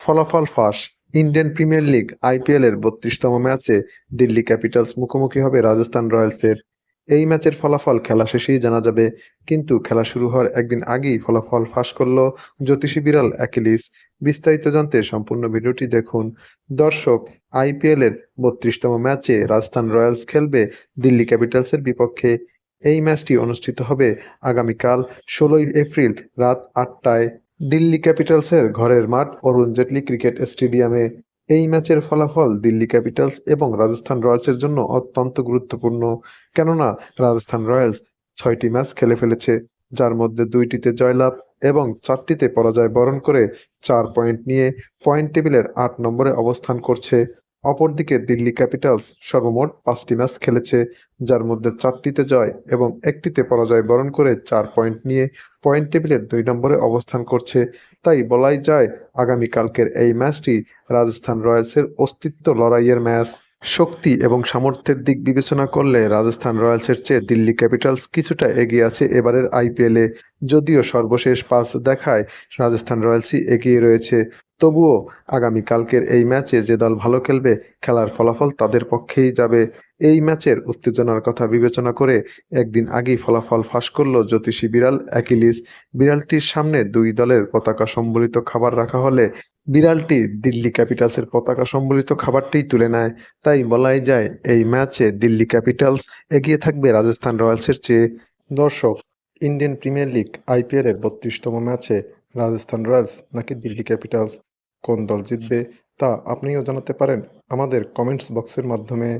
ফলাফল ফাঁস। Indian premier league IPL এর বত্রিশতম ম্যাচে দিল্লি ক্যাপিটালস মুখোমুখি হবে রাজস্থান রয়্যালসের। এই ম্যাচের ফলাফল খেলা শেষেই জানা যাবে, কিন্তু খেলা শুরু হওয়ার একদিন আগেই ফলাফল ফাঁস করল জ্যোতিষী বিড়াল অ্যাকিলিস। বিস্তারিত জানতে সম্পূর্ণ ভিডিওটি দেখুন। দর্শক, আইপিএল এর বত্রিশতম ম্যাচে রাজস্থান রয়্যালস খেলবে দিল্লি ক্যাপিটালসের বিপক্ষে। এই ম্যাচটি অনুষ্ঠিত হবে আগামীকাল, ষোলোই এপ্রিল রাত আটটায়। দিল্লি ক্যাপিটালসের ঘরের মাঠ, অরুণ জেটলি ক্রিকেট স্টেডিয়ামে। এই ম্যাচের ফলাফল দিল্লি ক্যাপিটালস এবং রাজস্থান রয়্যালসের জন্য অত্যন্ত গুরুত্বপূর্ণ। কেননা, রাজস্থান রয়্যালস ছয়টি ম্যাচ খেলে ফেলেছে, যার মধ্যে দুইটিতে জয়লাভ এবং চারটিতে পরাজয় বরণ করে চার পয়েন্ট নিয়ে পয়েন্ট টেবিলের আট নম্বরে অবস্থান করছে। অপরদিকে দিল্লি ক্যাপিটালস সর্বমোট পাঁচটি ম্যাচ খেলেছে, যার মধ্যে চারটিতে জয় এবং একটিতে পরাজয় বরণ করে চার পয়েন্ট নিয়ে পয়েন্ট টেবিলের দুই নম্বরে অবস্থান করছে। তাই বলাই যায় আগামীকালকের এই ম্যাচটি রাজস্থান রয়্যালসের অস্তিত্ব লড়াইয়ের ম্যাচ। শক্তি এবং সামর্থ্যের দিক বিবেচনা করলে রাজস্থান রয়্যালসের চেয়ে দিল্লি ক্যাপিটালস কিছুটা এগিয়ে আছে এবারের আইপিএলে। যদিও সর্বশেষ পাস দেখায় রাজস্থান রয়্যালসই এগিয়ে রয়েছে। তবুও আগামীকালকের এই ম্যাচে যে দল ভালো খেলবে, খেলার ফলাফল তাদের পক্ষেই যাবে। এই ম্যাচের উত্তেজনার কথা বিবেচনা করে একদিন আগেই ফলাফল ফাঁস করল জ্যোতিষী বিড়াল অ্যাকিলিস। বিড়ালটির সামনে দুই দলের পতাকা সম্বলিত খাবার রাখা হলে বিড়ালটি দিল্লি ক্যাপিটালসের পতাকা সম্বলিত খাবারটিই তুলে নেয়। তাই বলাই যায়, এই ম্যাচে দিল্লি ক্যাপিটালস এগিয়ে থাকবে রাজস্থান রয়্যালসের চেয়ে। দর্শক, ইন্ডিয়ান প্রিমিয়ার লিগ আইপিএলের বত্রিশতম ম্যাচে রাজস্থান রয়্যালস নাকি দিল্লি ক্যাপিটালস? কোন দল জিতবে তা আপনিও জানাতে পারেন আমাদের কমেন্টস বক্সের মাধ্যমে।